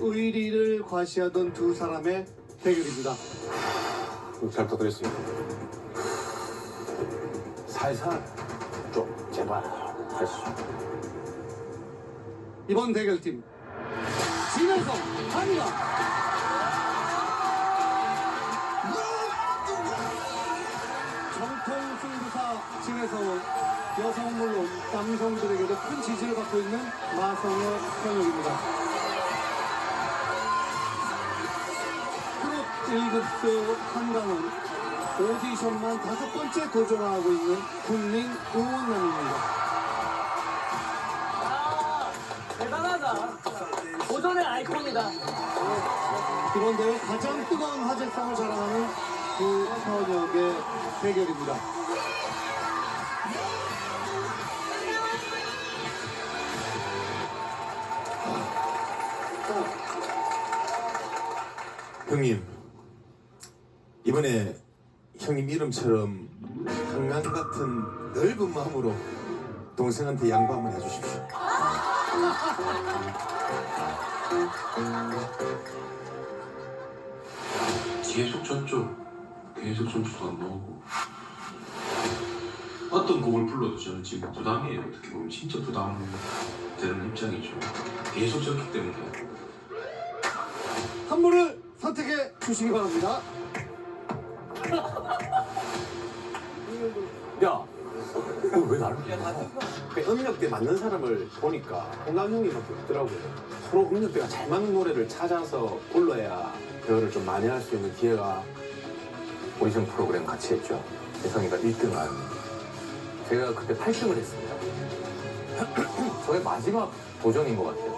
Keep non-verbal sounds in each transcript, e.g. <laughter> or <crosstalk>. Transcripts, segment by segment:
의리를 과시하던 두 사람의 대결입니다. 잘 부탁드리겠습니다. 살살 좀 제발 할수 이번 대결팀 진해성 한가 정통 승부사 진해성은 여성 물론 남성들에게도 큰 지지를 받고 있는 마성의 현역입니다. 1급수 한강은 오디션만 다섯 번째 도전하고 있는 국민 응원남입니다. 아, 대단하다. 도전의 아이콘이다. 대회 가장 뜨거운 화제성을 자랑하는 두 현역의 대결입니다. 형님 이번에 형님 이름처럼 한강 같은 넓은 마음으로 동생한테 양보 한번 해주십시오. 계속 쳤죠. 계속 점수도 안 나오고. 어떤 곡을 불러도 저는 지금 부담이에요. 어떻게 보면 진짜 부담되는 입장이죠. 계속 쳤기 때문에. 한 분을 선택해 주시기 바랍니다. 야, 왜 나를? 그 음역대 맞는 사람을 보니까 홍남 형님밖에 없더라고요. 서로 음역대가 잘 맞는 노래를 찾아서 불러야 배우를 좀 많이 할 수 있는 기회가 오디션 프로그램 같이 했죠. 혜성이가 1등한. 제가 그때 8등을 했습니다. <clears throat> 저의 마지막 도전인 것 같아요.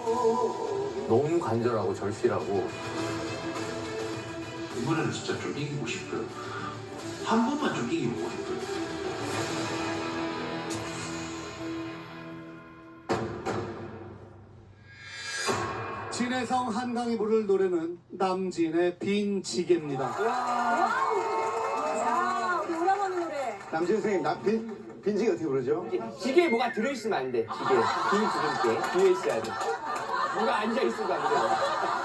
너무 간절하고 절실하고 이번에는 진짜 좀 이기고 싶어요. 한 번만 좀 이기고 싶어요. 진해성 한강이 부를 노래는 남진의 빈 지게입니다. 야, 우리 오라버니 노래. 남진 선생님, 나 빈, 빈지가 어떻게 부르죠? 기계에 뭐가 들어있으면 안 돼. 기계. 빈 부를 때. 뒤에 있어야 돼. 뭐가 앉아있으면 안 돼.